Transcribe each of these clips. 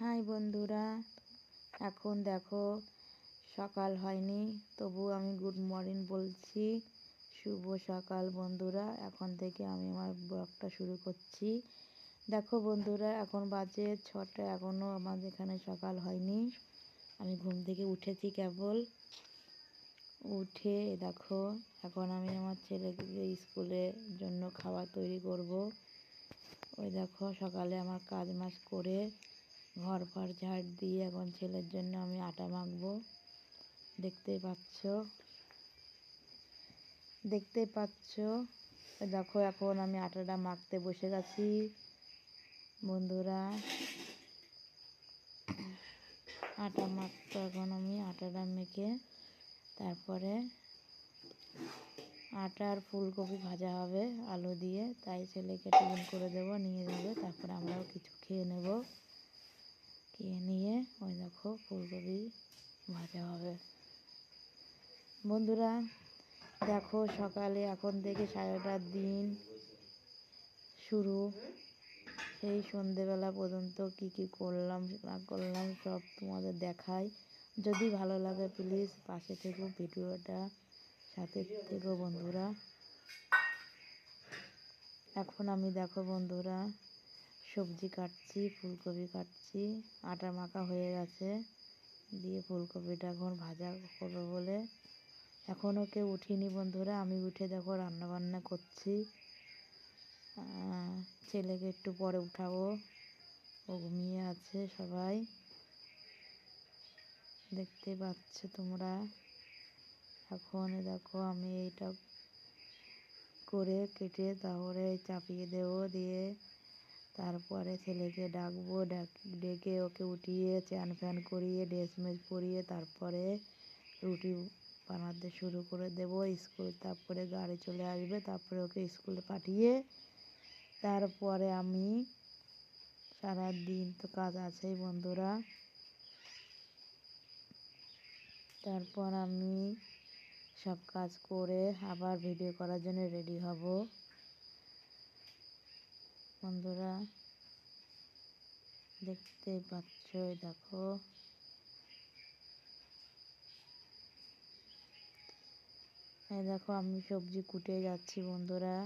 High বন্ধুরা, এখন দেখো সকাল হয়নি, তবু আমি গুড মর্নিং বলছি। শুভ সকাল বন্ধুরা, এখন থেকে আমি আমার ব্লগটা শুরু করছি। দেখো বন্ধুরা, এখন বাজে ছটা এখনও আমাদের এখানে সকাল হয়নি। আমি ঘুম থেকে উঠেছি কেবল। উঠে দেখো, এখন আমি আমার ছেলেকে স্কুলের জন্য খাবার তৈরি করব। ওই দেখো সকালে আমার কাজ মাস করে ঘর ফর ঝাড় দিয়ে এখন ছেলের জন্য আমি আটা মাখবো। দেখতেই পাচ্ছ? দেখতেই পাচ্ছ? দেখো, এখন আমি আটাটা মাখতে বসে গেছি। বন্ধুরা, আটা মাখতে এখন আমি আটাটা মেখে তারপরে আটা আর ফুলকপি ভাজা হবে আলু দিয়ে। তাই ছেলেকে টিফিন করে দেবো, নিয়ে যাবে, তারপরে আমরাও কিছু খেয়ে নেব। খেয়ে নিয়ে ওই দেখো ফুলকপি ভাজা হবে। বন্ধুরা, দেখো সকালে এখন থেকে সারাটার দিন শুরু। সেই সন্ধেবেলা পর্যন্ত কি কি করলাম, না করলাম, সব তোমাদের দেখাই। যদি ভালো লাগে প্লিজ পাশে থেকো ভিডিওটা, সাথে থেকো বন্ধুরা। এখন আমি দেখো বন্ধুরা সবজি কাটছি, ফুলকপি কাটছি, আটা মাখা হয়ে গেছে। দিয়ে ফুলকপিটা এখন ভাজা করব বলে। এখনও কেউ উঠিনি বন্ধুরা, আমি উঠে দেখো রান্না বান্না করছি ছেলেকে একটু পরে উঠাবো। ও ঘুমিয়ে আছে সবাই। দেখতে পাচ্ছ তোমরা? এখন দেখো আমি এইটা করে কেটে তারপরে চাপিয়ে দেবো দিয়ে তারপরে ছেলেকে ডাকবো, ডাক ওকে উঠিয়ে চ্যান ফ্যান করিয়ে ড্রেস মেজ পরিয়ে তারপরে রুটি বানাতে শুরু করে দেব। স্কুল, তারপরে গাড়ি চলে আসবে, তারপরে ওকে স্কুলে পাঠিয়ে তারপরে আমি সারা দিন তো কাজ আছেই বন্ধুরা। তারপর আমি সব কাজ করে আবার ভিডিও করার জন্য রেডি হব। বন্ধুরা, দেখতে পাচ্ছ দেখো। এই দেখো, আমি সবজি কুটে যাচ্ছি বন্ধুরা।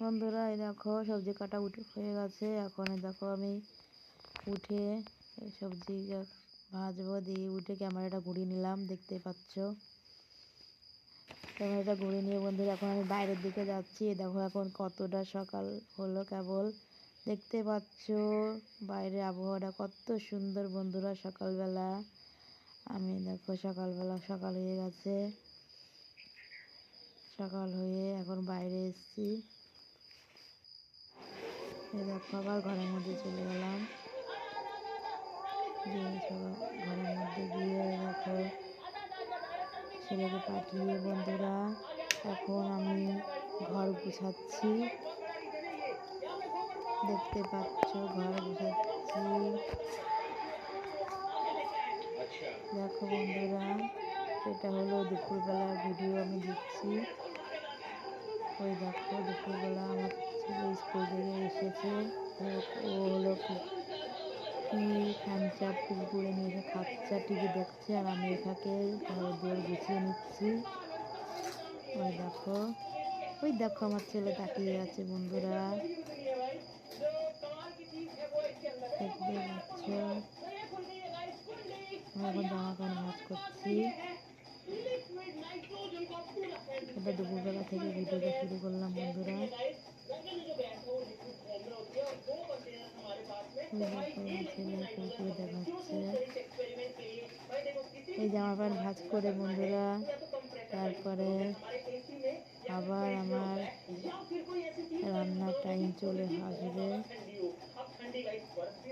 বন্ধুরা, এই দেখো, সবজি কাটা উঠে হয়ে গেছে। এখন দেখো, আমি উঠে সবজি ভাজবো, দিয়ে উঠে ক্যামেরাটা ঘুরিয়ে নিলাম দেখতে পাচ্ছ। ক্যামেরাটা ঘুরিয়ে নিয়ে, বন্ধুরা, এখন আমি বাইরের দিকে যাচ্ছি। দেখো এখন কতটা সকাল হলো কেবল। দেখতে পাচ্ছ বাইরে আবহাওয়াটা কত সুন্দর বন্ধুরা সকালবেলা। আমি দেখো সকালবেলা সকাল হয়ে গেছে। সকাল হয়ে এখন বাইরে এসছি। দেখো আবার ঘরের মধ্যে চলে গেলাম। ঘরের মধ্যে গিয়ে দেখো, ছেলেকে পাঠিয়ে বন্ধুরা, এখন আমি ঘর গুছাচ্ছি। দেখতে পাচ্ছ, ঘর গুছাচ্ছি। দেখো বন্ধুরা, এটা হলো দুপুরবেলার ভিডিও আমি দিচ্ছি। ওই দেখো, দুপুরবেলা আমার ছেলে স্কুল থেকে এসেছে। ও হলো কি খাঞ্চা কুকুরে নিয়ে এসে খাচ্চা টিভি দেখছে, আর আমি ঘর দৌড় গুছিয়ে নিচ্ছি। ওই দেখো ওই দেখো আমার ছেলে তাকিয়ে আছে, বন্ধুরা। এখন জামা ভাজ করছি। এটা দুপুরবেলা থেকে ভিডিওটা শুরু করলাম, বন্ধুরা। এই জামা প্যান্ট ভাজ করে বন্ধুরা তারপরে আবার আমার রান্নার টাইম চলে আসবে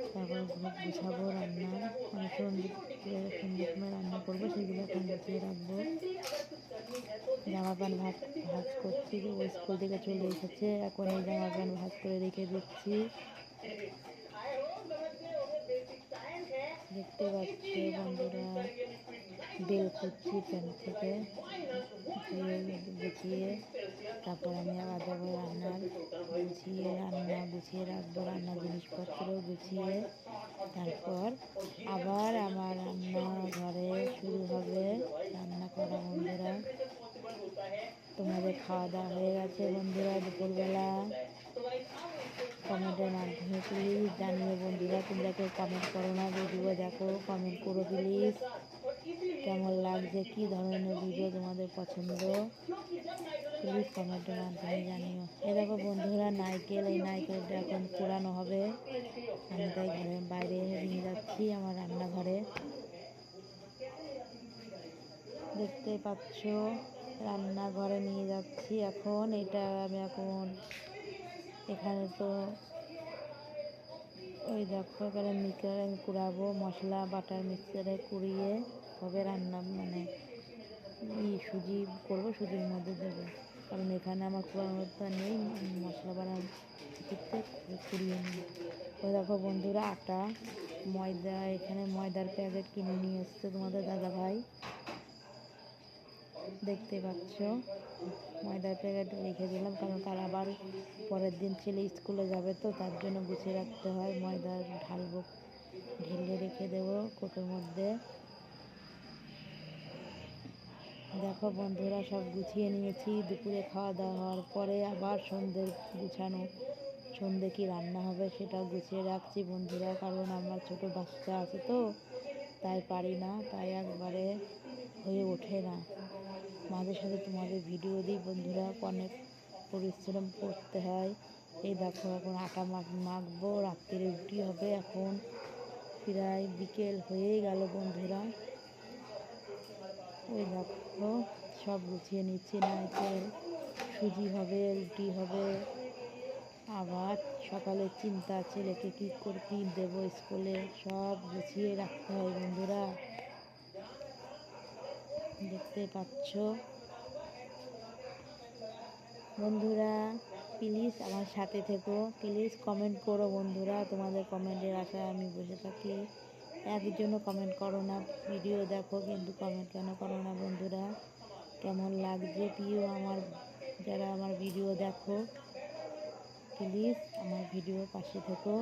তারপর ঘর গুছাবো রান্না মানে সন্ধ্যে রান্না করব সেগুলো এখন গুছিয়ে রাখব জামা প্যান্ট ভাজ ভাজ করছি ওই স্কুল থেকে চলে এসেছে এখন এই জামা প্যান্ট ভাজ করে রেখে দিচ্ছি দেখতে পাচ্ছি বন্ধুরা বেল খুঁজছি প্যান্ট থেকে। গুছিয়ে, তারপর আমি আবার যাব রান্নার গুছিয়ে রান্না, গুছিয়ে রাখব রান্নার জিনিসপত্র গুছিয়ে। তারপর আবার আমার রান্না ঘরে শুরু হবে রান্না করা বন্ধুরা। তোমাদের খাওয়া দাওয়া হয়ে গেছে বন্ধুরা, দুপুরবেলা। কমেন্টের মাধ্যমে প্লিজ জানিও বন্ধুরা, তোমরা কেউ কমেন্ট করো না ভিডিও দেখো কমেন্ট করো প্লিজ কেমন লাগছে, কী ধরনের ভিডিও তোমাদের পছন্দ? প্লিজ কমেন্টের মাধ্যমে জানিও। এ দেখো বন্ধুরা নাইকেল এই নারকেলটা এখন পোড়ানো হবে। আমি তাই ঘরের বাইরে নিয়ে যাচ্ছি আমার রান্নাঘরে। দেখতে পাচ্ছ, রান্নাঘরে নিয়ে যাচ্ছি এখন। এটা আমি এখন এখানে তো ওই দেখো, এখানে মিক্সারে আমি কুড়াবো, মশলা, বাটার মিক্সারে কুড়িয়ে তবে রান্না মানে ই সুজি করব, সুজির মধ্যে দেবো। কারণ এখানে আমার কুড়ানোর তো নেই, মশলা বানার কুড়িয়ে নিই ওই দেখো বন্ধুরা, আটা, ময়দা, এখানে ময়দার প্যাকেট কিনে নিয়ে এসছে তোমাদের দাদা ভাই দেখতে পাচ্ছ? ময়দার প্যাকেট রেখে দিলাম, কারণ কাল আবার পরের দিন ছেলে স্কুলে যাবে তো, তার জন্য গুছিয়ে রাখতে হয়। ময়দা ঢালবো, ঢেলে রেখে দেবো কোটোর মধ্যে। দেখো বন্ধুরা, সব গুছিয়ে নিয়েছি। দুপুরে খাওয়া দাওয়া হওয়ার পরে আবার সন্ধ্যের গুছানো, সন্ধ্যে কি রান্না হবে সেটা গুছিয়ে রাখছি বন্ধুরা, কারণ আমার ছোট বাচ্চা আছে তো, তাই পারি না, তাই একবারে হয়ে ওঠে না। মাঝে সাথে তোমাদের ভিডিও দিই, বন্ধুরা। অনেক পরিশ্রম করতে হয়। এই দেখো, এখন আটা মাখ মাখবো, রাত্রে রুটি হবে এখন। প্রায় বিকেল হয়েই গেল, বন্ধুরা। ওই দেখো, সব গুছিয়ে নিচ্ছি, নারকেল, সুজি হবে, রুটি হবে। আবার সকালে চিন্তা, ছেলেকে কী করে কী দেবো স্কুলে। সব গুছিয়ে রাখতে হয়, বন্ধুরা। দেখতে পাচ্ছ। বন্ধুরা প্লিজ আমার সাথে থেকো। প্লিজ কমেন্ট করো বন্ধুরা, তোমাদের কমেন্টের আশায় আমি বসে থাকি। একজনও কমেন্ট করো না ভিডিও দেখো, কিন্তু কমেন্ট কেন করো না বন্ধুরা? কেমন লাগছে প্রিয় আমার, যারা আমার ভিডিও দেখো? প্লিজ আমার ভিডিও পাশে থেকো।